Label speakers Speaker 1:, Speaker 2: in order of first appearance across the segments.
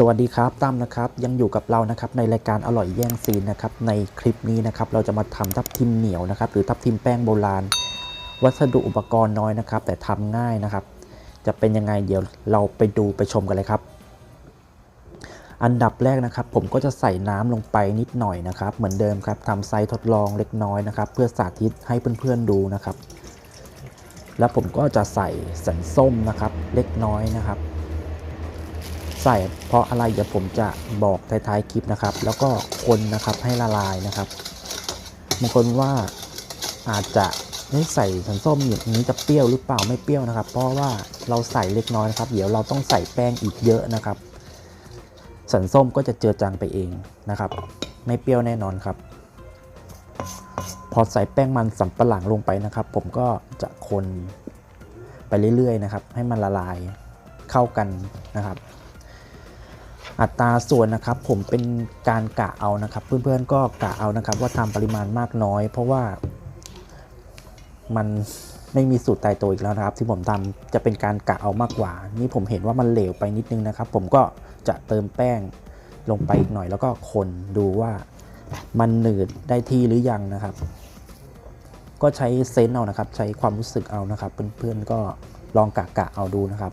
Speaker 1: สวัสดีครับตั้มนะครับยังอยู่กับเรานะครับในรายการอร่อยแย่งซีนนะครับในคลิปนี้นะครับเราจะมาทำทับทิมเหนียวนะครับหรือทับทิมแป้งโบราณ วัสดุอุปกรณ์น้อยนะครับ แต่ทำง่ายนะครับ จะเป็นยังไงเดี๋ยวเราไปดูไปชมกันเลยครับ อันดับแรกนะครับ ผมก็จะใส่น้ำลงไปนิดหน่อยนะครับ เหมือนเดิมครับทำไซส์ทดลองเล็กน้อยนะครับ เพื่อสาธิตให้เพื่อนๆดูนะครับ แล้วผมก็จะใส่สันส้มนะครับ เล็กน้อยนะครับ ส่เพราะอะไรเดี๋ยวผมจะบอกท้ายๆคลิปนะครับ แล้วก็คนนะครับให้ละลายนะครับบางคนว่าอาจจะไม่ใส่สันส้มอย่างนี้จะเปรี้ยวหรือเปล่าไม่เปรี้ยวนะครับ เพราะว่าเราใส่เล็กน้อยนะครับ เดี๋ยวเราต้องใส่แป้งอีกเยอะนะครับ สันส้มก็จะเจือจางไปเองนะครับ ไม่เปรี้ยวแน่นอนครับ พอใส่แป้งมันสำปะหลังลงไปนะครับ ผมก็จะคนไปเรื่อยๆนะครับ ให้มันละลายเข้ากันนะครับ อัตราส่วนนะครับผมเป็นการกะเอานะครับ เพื่อนๆก็กะเอานะครับ ว่าทำปริมาณมากน้อย เพราะว่ามันไม่มีสูตรตายตัวอีกแล้วนะครับ ที่ผมทำจะเป็นการกะเอามากกว่า นี่ผมเห็นว่ามันเหลวไปนิดนึงนะครับ ผมก็จะเติมแป้งลงไปอีกหน่อยแล้วก็คนดูว่ามันหนืดได้ที่หรือยังนะครับ ก็ใช้เซนส์เอานะครับ ใช้ความรู้สึกเอานะครับ เพื่อนๆก็ลองกะกะเอาดูนะครับ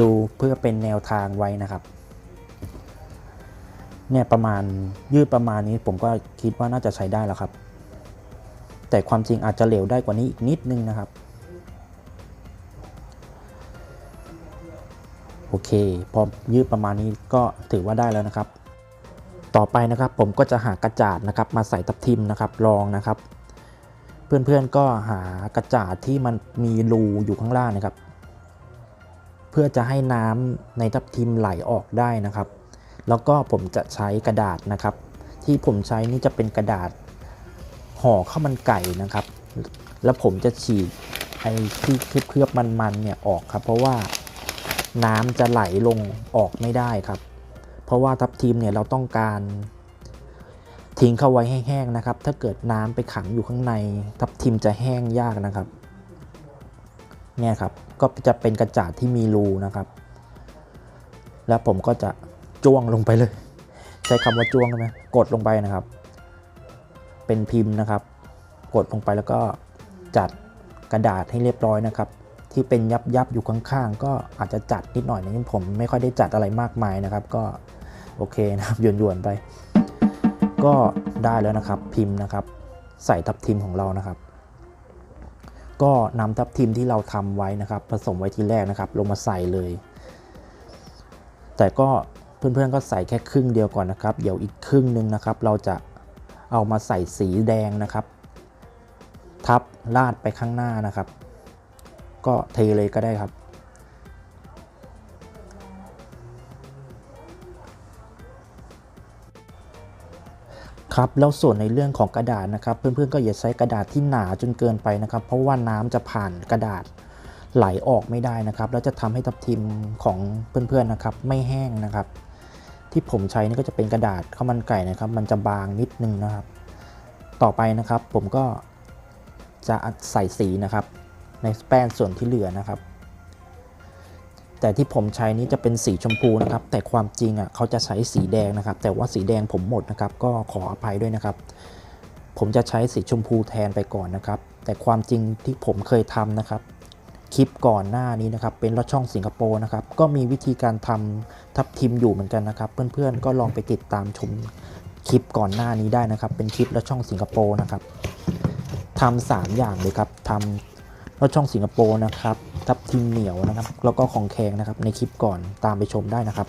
Speaker 1: ดูเพื่อเป็นแนวทางไว้นะครับ เนี่ยประมาณยืดประมาณนี้ผมก็คิดว่าน่าจะใช้ได้แล้วครับ แต่ความจริงอาจจะเหลวได้กว่านี้อีกนิดนึงนะครับ โอเค พอยืดประมาณนี้ก็ถือว่าได้แล้วนะครับ ต่อไปนะครับผมก็จะหากระจาดนะครับ มาใส่ทับทิมนะครับรองนะครับ เพื่อนๆก็หากระจาดที่มันมีรูอยู่ข้างล่างนะครับ เพื่อจะให้น้ำในทับทิมไหลออกได้นะครับ แล้วก็ผมจะใช้กระดาษนะครับ ที่ผมใช้นี่จะเป็นกระดาษห่อข้าวมันไก่นะครับ แล้วผมจะฉีดไอ้ที่เคลือบมันๆเนี่ยออกครับ เพราะว่าน้ำจะไหลลงออกไม่ได้ครับ เพราะว่าทับทิมเนี่ยเราต้องการทิ้งเข้าไว้แห้งนะครับ ถ้าเกิดน้ำไปขังอยู่ข้างใน ทับทิมจะแห้งยากนะครับ เนี่ยครับ ก็จะเป็นกระจาดที่มีรูนะครับ แล้วผมก็จะ จ้วงลงไปเลย ใช้คำว่าจ้วงได้ไหมกดลงไปนะครับ เป็นพิมพ์นะครับ กดลงไปแล้วก็จัดกระดาษให้เรียบร้อยนะครับ ที่เป็นยับยับอยู่ข้างๆ ก็อาจจะจัดนิดหน่อยนะผมไม่ค่อยได้จัดอะไรมากมายนะครับ ก็โอเคนะครับหยวนๆไป ก็ได้แล้วนะครับพิมพ์นะครับ ใส่ทับทิมของเรานะครับก็นำทับทิมที่เราทำไว้นะครับ ผสมไว้ทีแรกนะครับ ลงมาใส่เลย แต่ก็ เพื่อนๆก็ใส่แค่ครึ่งเดียวก่อนนะครับ เดี๋ยวอีกครึ่งหนึ่งนะครับ เราจะเอามาใส่สีแดงนะครับ ทับลาดไปข้างหน้านะครับ ก็เทเลยก็ได้ครับ ครับแล้วส่วนในเรื่องของกระดาษนะครับ เพื่อนๆก็อย่าใช้กระดาษที่หนาจนเกินไปนะครับ เพราะว่าน้ำจะผ่านกระดาษ ไหลออกไม่ได้นะครับแล้วจะทำให้ทับทิมของเพื่อนๆนะครับไม่แห้งนะครับ ที่ผมใช้นี่ก็จะเป็นกระดาษข้าวมันไก่นะครับ มันจะบางนิดนึงนะครับ ต่อไปนะครับผมก็จะใส่สีนะครับ ในแป้งส่วนที่เหลือนะครับ แต่ที่ผมใช้นี้จะเป็นสีชมพูนะครับ แต่ความจริงอะเขาจะใช้สีแดงนะครับ แต่ว่าสีแดงผมหมดนะครับ ก็ขออภัยด้วยนะครับ ผมจะใช้สีชมพูแทนไปก่อนนะครับ แต่ความจริงที่ผมเคยทำนะครับ คลิปก่อนหน้านี้นะครับ เป็นรถช่องสิงคโปร์นะครับ ก็มีวิธีการทำทับทิมอยู่เหมือนกันนะครับ เพื่อนๆก็ลองไปติดตามชมคลิปก่อนหน้านี้ได้นะครับ เป็นคลิปรถช่องสิงคโปร์นะครับทำสามอย่างเลยครับทำรถช่องสิงคโปร์นะครับทับทิมเหนียวนะครับ แล้วก็ของแข็งนะครับในคลิปก่อนตามไปชมได้นะครับ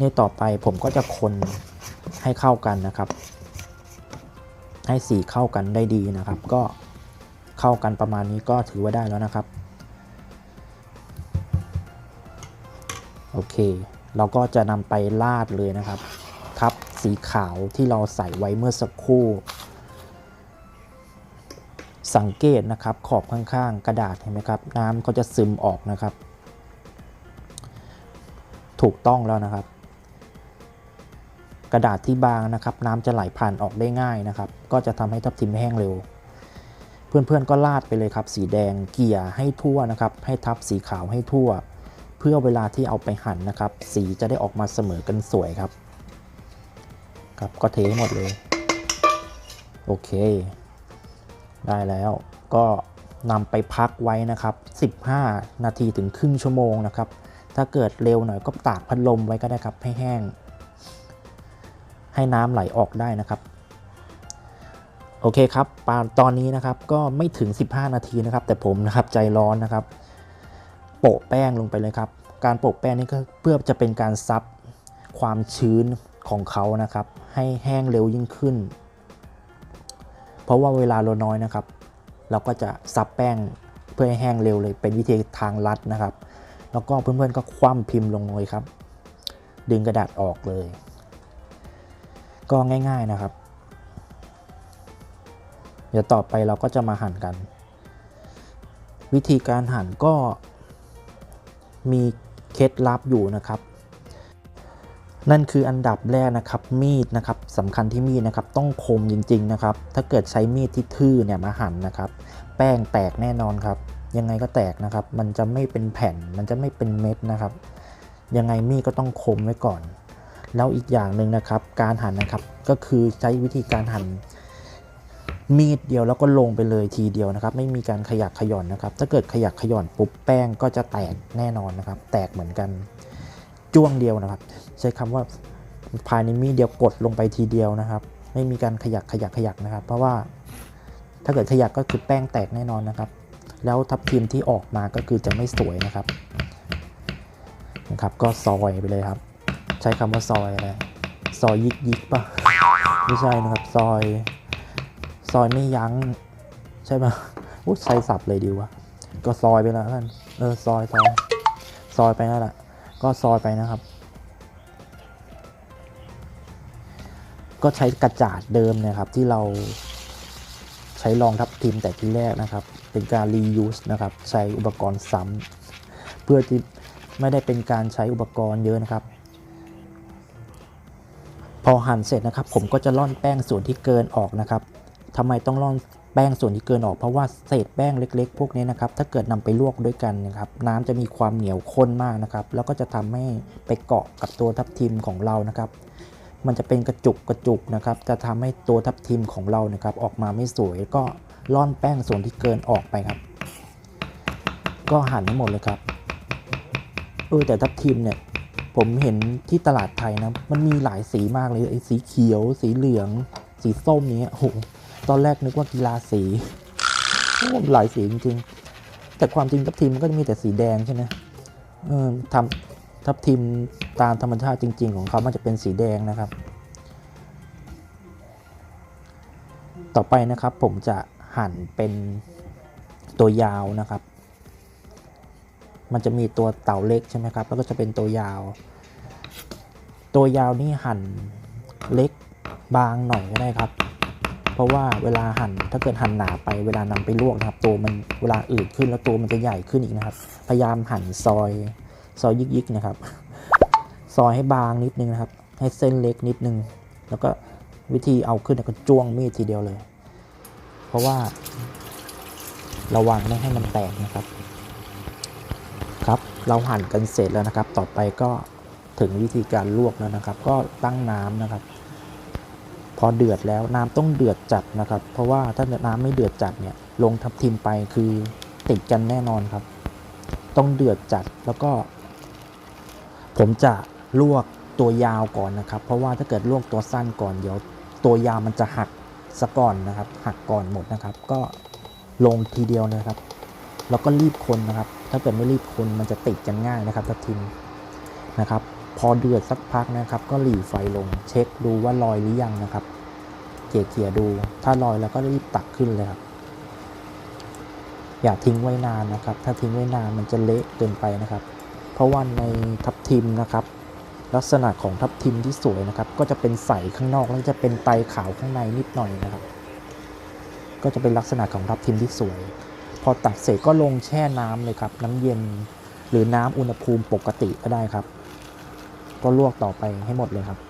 Speaker 1: นี่ต่อไปผมก็จะคนให้เข้ากันนะครับ ให้สีเข้ากันได้ดีนะครับ ก็เข้ากันประมาณนี้ก็ถือว่าได้แล้วนะครับ โอเค เราก็จะนำไปลาดเลยนะครับทับสีขาวที่เราใส่ไว้เมื่อสักครู่ สังเกตนะครับขอบข้างๆ กระดาษเห็นไหมครับ น้ำก็จะซึมออกนะครับ ถูกต้องแล้วนะครับ กระดาษที่บางนะครับ น้ำจะไหลผ่านออกได้ง่ายนะครับ ก็จะทำให้ทับทิมแห้งเร็ว เพื่อนๆก็ลาดไปเลยครับ สีแดงเกลี่ยให้ทั่วนะครับ ให้ทับสีขาวให้ทั่ว เพื่อเวลาที่เอาไปหั่นนะครับ สีจะได้ออกมาเสมอกันสวยครับ ครับก็เทให้หมดเลย โอเค ได้แล้วก็นำไปพักไว้นะครับ 15 นาทีถึงครึ่งชั่วโมงนะครับ ถ้าเกิดเร็วหน่อยก็ตากพัดลมไว้ก็ได้ครับให้แห้ง ให้น้ำไหลออกได้นะครับโอเคครับปาตอนนี้นะครับก็ไม่ถึง 15 นาทีนะครับ แต่ผมนะครับใจร้อนนะครับ โปะแป้งลงไปเลยครับ การโปะแป้งนี่ก็เพื่อจะเป็นการซับความชื้นของเขานะครับ ให้แห้งเร็วยิ่งขึ้น เพราะว่าเวลาเราน้อยนะครับ เราก็จะซับแป้งเพื่อให้แห้งเร็วเลยเป็นวิธีทางลัดนะครับ แล้วก็เพื่อนๆก็คว่ำพิมพ์ลงเลยครับ ดึงกระดาษออกเลย ก็ง่ายๆนะครับ เดี๋ยวต่อไปเราก็จะมาหั่นกัน วิธีการหั่นก็ มีเคล็ดลับอยู่นะครับ นั่นคืออันดับแรกนะครับมีดนะครับสำคัญที่มีดนะครับต้องคมจริง ๆ นะครับ ถ้าเกิดใช้มีดที่ทื่อเนี่ยมาหั่นนะครับ แป้งแตกแน่นอนครับ ยังไงก็แตกนะครับ มันจะไม่เป็นแผ่น มันจะไม่เป็นเม็ดนะครับ ยังไงมีดก็ต้องคมไว้ก่อน แล้วอีกอย่างหนึ่งนะครับ การหั่นนะครับก็คือใช้วิธีการหั่น มีดเดียวแล้วก็ลงไปเลยทีเดียวนะครับ ไม่มีการขยักขย่อนนะครับ ถ้าเกิดขยักขย่อนปุ๊บแป้งก็จะแตกแน่นอนนะครับ แตกเหมือนกันจ้วงเดียวนะครับ ใช้คำว่าภายในมีดเดียวกดลงไปทีเดียวนะครับ ไม่มีการขยักขยักขยักนะครับ เพราะว่าถ้าเกิดขยักก็คือแป้งแตกแน่นอนนะครับ แล้วทับทิมที่ออกมาก็คือจะไม่สวยนะครับนะครับ ก็ซอยไปเลยครับ ใช้คำว่าซอยอะไรซอยยิกยิกป่ะไม่ใช่นะครับซอย ซอยไม่ยั้ง ใช่ไหมอู้ใช้สับเลยดีวะก็ซอยไปแล้วกันเออซอยซอยซอยไปนั่นแหละก็ซอยไปนะครับ ก็ใช้กระจาดเดิมเนะครับที่เราใช้รองทับทิมแต่ที่แรกนะครับ เป็นการ reuse นะครับ ใช้อุปกรณ์ซ้ำเพื่อที่ไม่ได้เป็นการใช้อุปกรณ์เยอะนะครับ พอหั่นเสร็จนะครับ ผมก็จะร่อนแป้งส่วนที่เกินออกนะครับ ทำไมต้องร่อนแป้งส่วนที่เกินออกเพราะว่าเศษแป้งเล็ก ๆ พวกนี้นะครับ ถ้าเกิดนำไปลวกด้วยกันนะครับ น้ำจะมีความเหนียวข้นมากนะครับ แล้วก็จะทำให้ไปเกาะกับตัวทับทิมของเรานะครับ มันจะเป็นกระจุกกระจุกนะครับ จะทำให้ตัวทับทิมของเรานะครับ ออกมาไม่สวยก็ร่อนแป้งส่วนที่เกินออกไปครับ ก็หั่นให้หมดเลยครับเออแต่ทับทิมเนี่ยผมเห็นที่ตลาดไทยนะ มันมีหลายสีมากเลยไอ้สีเขียว สีเหลือง สีส้มเนี้ยโอ้โห ตอนแรกนึกว่ากีฬาสีหลายสีจริงๆ แต่ความจริงทับทิมมันก็จะมีแต่สีแดงใช่ไหมเออทำทับทิมตามธรรมชาติจริง ๆ ของเขามันจะเป็นสีแดงนะครับ ต่อไปนะครับผมจะหั่นเป็นตัวยาวนะครับ มันจะมีตัวเต่าเล็กใช่ไหมครับ แล้วก็จะเป็นตัวยาว ตัวยาวนี่หั่นเล็กบางหน่อยก็ได้ครับ ราะว่าเวลาหั่นถ้าเกิดหั่นหนาไปเวลานำไปลวกนะครับ ตัวมันเวลาอืดขึ้นแล้วตัวมันจะใหญ่ขึ้นอีกนะครับ พยายามหั่นซอยซอยยิกๆนะครับ ซอยให้บางนิดนึงนะครับ ให้เส้นเล็กนิดนึง แล้วก็วิธีเอาขึ้นก็จ้วงมีดทีเดียวเลย เพราะว่า ระวังไม่ให้มันแตกนะครับ ครับเราหั่นกันเสร็จแล้วนะครับ ต่อไปก็ถึงวิธีการลวกแล้วนะครับ ก็ตั้งน้ำนะครับ อเดือดแล้วน้ำต้องเดือดจัดนะครับ เพราะว่าถ้าน้ำไม่เดือดจัดเนี่ยลงทับทิมไปคือติดกันแน่นอนครับ ต้องเดือดจัดแล้วก็ ผมจะลวกตัวยาวก่อนนะครับ เพราะว่าถ้าเกิดลวกตัวสั้นก่อนเดี๋ยว ตัวยาวมันจะหักซะก่อนนะครับ หักก่อนหมดนะครับ ก็ลงทีเดียวนะครับ แล้วก็รีบคนนะครับ ถ้าเกิดไม่รีบคนมันจะติดกันง่ายนะครับทับทิมนะครับ พอเดือดสักพักนะครับ ก็หลีไฟลงเช็คดูว่าลอยหรือยังนะครับเกลี่ยๆดู ถ้าลอยแล้วก็รีบตักขึ้นเลยครับ อย่าทิ้งไว้นานนะครับ ถ้าทิ้งไว้นานมันจะเละเกินไปนะครับ เพราะว่าในทับทิมนะครับลักษณะของทับทิมที่สวยนะครับ ก็จะเป็นใสข้างนอกแล้วจะเป็นไตขาวข้างในนิดหน่อยนะครับ ก็จะเป็นลักษณะของทับทิมที่สวย พอตักเสร็จก็ลงแช่น้ำเลยครับ น้ำเย็นหรือน้ำอุณหภูมิปกติก็ได้ครับ ก็ลวกต่อไปให้หมดเลยครับ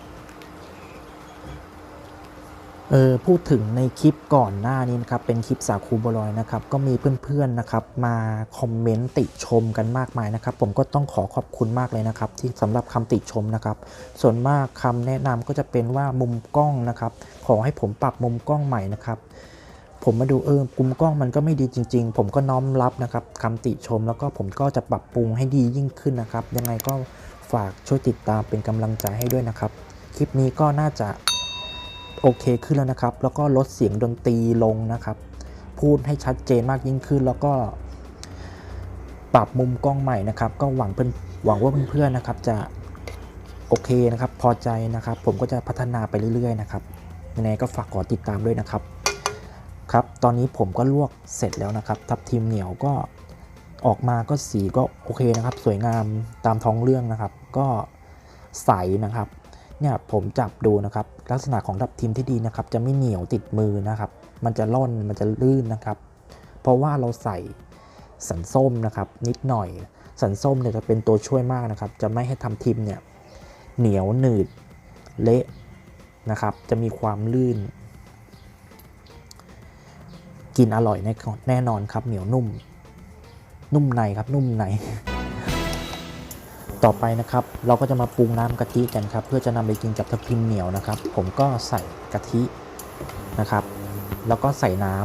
Speaker 1: เออพูดถึงในคลิปก่อนหน้านี้นะครับ เป็นคลิปสาคูบอลอยนะครับ ก็มีเพื่อนๆนะครับ มาคอมเมนต์ติชมกันมากมายนะครับ ผมก็ต้องขอขอบคุณมากเลยนะครับ ที่สำหรับคำติชมนะครับ ส่วนมากคำแนะนำก็จะเป็นว่ามุมกล้องนะครับ ขอให้ผมปรับมุมกล้องใหม่นะครับผมมาดูเออมุมกล้องมันก็ไม่ดีจริง ๆ ผมก็น้อมรับนะครับคำติชมแล้วก็ผมก็จะปรับปรุงให้ดียิ่งขึ้นนะครับ ยังไงก็ ฝากช่วยติดตามเป็นกำลังใจให้ด้วยนะครับ คลิปนี้ก็น่าจะโอเคขึ้นแล้วนะครับ แล้วก็ลดเสียงดนตรีลงนะครับ พูดให้ชัดเจนมากยิ่งขึ้น แล้วก็ปรับมุมกล้องใหม่นะครับ ก็หวังเพื่อนหวังว่าเพื่อนๆนะครับ จะโอเคนะครับ พอใจนะครับ ผมก็จะพัฒนาไปเรื่อย ๆ นะครับยังไงก็ฝากกดติดตามด้วยนะครับ ครับ ตอนนี้ผมก็ลวกเสร็จแล้วนะครับ ทับทิมเหนียวก็ออกมาก็สีก็โอเคนะครับ สวยงามตามท้องเรื่องนะครับ ก็ใสนะครับเนี่ยผมจับดูนะครับลักษณะของทับทิมที่ดีนะครับ จะไม่เหนียวติดมือนะครับ มันจะล่นมันจะลื่นนะครับ เพราะว่าเราใส่สันส้มนะครับ นิดหน่อย สันส้มเนี่ยจะเป็นตัวช่วยมากนะครับ จะไม่ให้ทำทิมเนี่ยเหนียวหนืดเละนะครับ จะมีความลื่น กินอร่อยแน่นอนครับเหนียวนุ่ม นุ่มในครับนุ่มใน ต่อไปนะครับเราก็จะมาปรุงน้ำกะทิกันครับเพื่อจะนำไปกินกับทับทิมเหนียวนะครับ ผมก็ใส่กะทินะครับ แล้วก็ใส่น้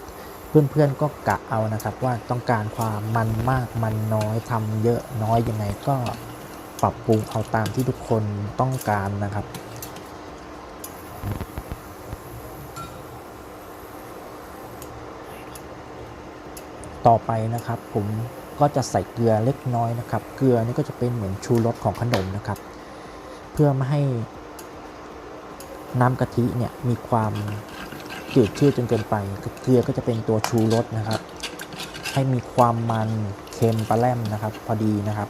Speaker 1: ำเพื่อนๆก็กะเอานะครับ ว่าต้องการความมันมากมันน้อยทำเยอะน้อยยังไงก็ปรับปรุงเอาตามที่ทุกคนต้องการนะครับ ต่อไปนะครับผม ก็จะใส่เกลือเล็กน้อยนะครับ เกลือนี่ก็จะเป็นเหมือนชูรสของขนมนะครับ เพื่อไม่ให้น้ำกะทิเนี่ยมีความจืดชืดจนเกินไป เกลือก็จะเป็นตัวชูรสนะครับ ให้มีความมันเค็มปลาแรมนะครับ พอดีนะครับ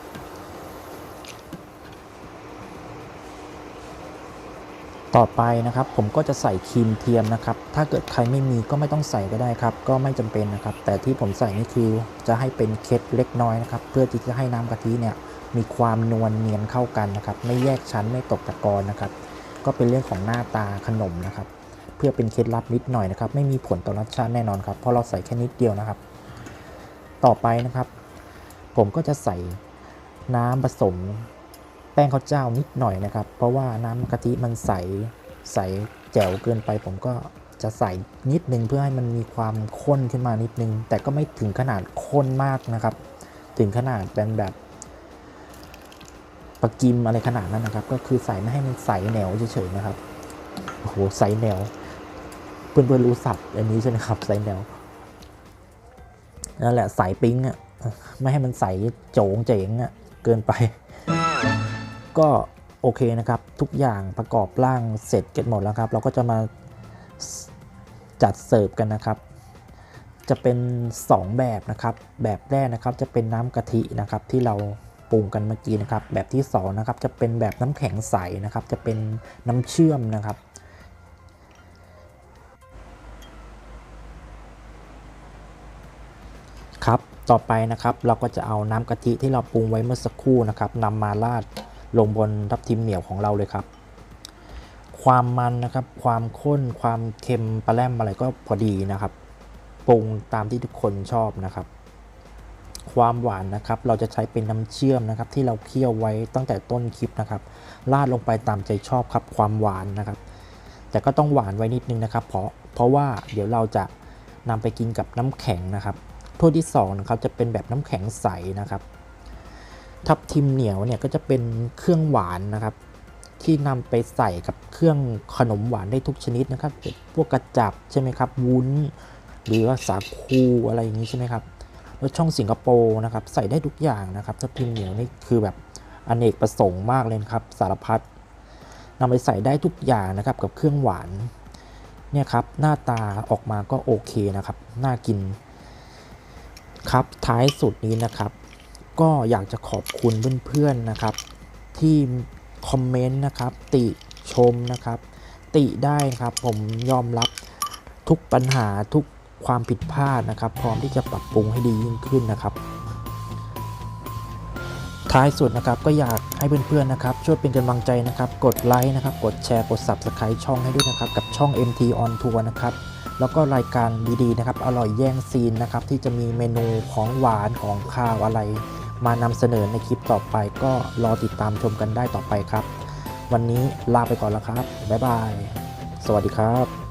Speaker 1: ต่อไปนะครับผมก็จะใส่ครีมเทียมนะครับ ถ้าเกิดใครไม่มีก็ไม่ต้องใส่ก็ได้ครับ ก็ไม่จำเป็นนะครับ แต่ที่ผมใส่นี่คือจะให้เป็นเคล็ดเล็กน้อยนะครับ เพื่อที่จะให้น้ำกะทิเนี่ยมีความนวลเนียนเข้ากันนะครับ ไม่แยกชั้นไม่ตกตะกอนนะครับ ก็เป็นเรื่องของหน้าตาขนมนะครับ เพื่อเป็นเคล็ดลับนิดหน่อยนะครับ ไม่มีผลต่อรสชาติแน่นอนครับเพราะเราใส่แค่นิดเดียวนะครับ ต่อไปนะครับ ผมก็จะใส่น้ำผสม แป้งข้าวเจ้านิดหน่อยนะครับ เพราะว่าน้ำกะทิมันใสใสแจ๋วเกินไป ผมก็จะใส่นิดนึงเพื่อให้มันมีความข้นขึ้นมานิดนึง แต่ก็ไม่ถึงขนาดข้นมากนะครับ ถึงขนาดเป็นแบบปลากิมอะไรขนาดนั้นนะครับ ก็คือใส่ไม่ให้มันใสแหนวเฉยๆนะครับโอ้โหใสแหนวเพื่อนๆรู้สับอันนี้ใช่ไหมครับใสแหนวนั่นแหละใสปิ้งอะไม่ให้มันใสโจงเจ๋งอะเกินไป ก็โอเคนะครับ ทุกอย่างประกอบร่างเสร็จเก็บหมดแล้วครับ เราก็จะมาจัดเสิร์ฟกันนะครับ จะเป็น 2 แบบนะครับ แบบแรกนะครับจะเป็นน้ำกะทินะครับที่เราปรุงกันเมื่อกี้นะครับ แบบที่2นะครับจะเป็นแบบน้ำแข็งใสนะครับ จะเป็นน้ำเชื่อมนะครับครับ ต่อไปนะครับเราก็จะเอาน้ำกะทิที่เราปรุงไว้เมื่อสักครู่นะครับนำมาราด ลงบนทับทิมเหนียวของเราเลยครับ ความมันนะครับ ความข้น ความเค็มปลาแรมอะไรก็พอดีนะครับ ปรุงตามที่ทุกคนชอบนะครับ ความหวานนะครับ เราจะใช้เป็นน้ำเชื่อมนะครับ ที่เราเคี่ยวไว้ตั้งแต่ต้นคลิปนะครับ ราดลงไปตามใจชอบครับ ความหวานนะครับ แต่ก็ต้องหวานไว้นิดนึงนะครับ เพราะ เพราะว่าเดี๋ยวเราจะนำไปกินกับน้ำแข็งนะครับถ้วยที่2นะครับจะเป็นแบบน้ำแข็งใสนะครับ ทับทิมเหนียวเนี่ยก็จะเป็นเครื่องหวานนะครับ ที่นำไปใส่กับเครื่องขนมหวานได้ทุกชนิดนะครับพวกกระจับใช่ไหมครับวุ้น หรือว่าสาคูอะไรอย่างนี้ใช่ไหมครับแล้วช่องสิงคโปร์นะครับใส่ได้ทุกอย่างนะครับทับทิมเหนียวนี่คือแบบอเนกประสงค์มากเลยครับสารพัดนำไปใส่ได้ทุกอย่างนะครับกับเครื่องหวานเนี่ยครับหน้าตาออกมาก็โอเคนะครับ น่ากิน ครับท้ายสุดนี้นะครับ ก็อยากจะขอบคุณเพื่อนๆนะครับ ที่คอมเมนต์นะครับ ติชมนะครับ ติได้ครับผมยอมรับทุกปัญหาทุกความผิดพลาดนะครับ พร้อมที่จะปรับปรุงให้ดียิ่งขึ้นนะครับ ท้ายสุดนะครับก็อยากให้เพื่อนๆนะครับ ช่วยเป็นกำลังใจนะครับ กดไลค์นะครับ กดแชร์กด Subscribe ช่องให้ด้วยนะครับ กับช่อง MT on Tour นะครับแล้วก็รายการดีๆนะครับ อร่อยแย่งซีนนะครับ ที่จะมีเมนูของหวานของข้าวอะไร มานำเสนอในคลิปต่อไปก็รอติดตามชมกันได้ต่อไปครับ วันนี้ลาไปก่อนแล้วครับ บ๊ายบาย สวัสดีครับ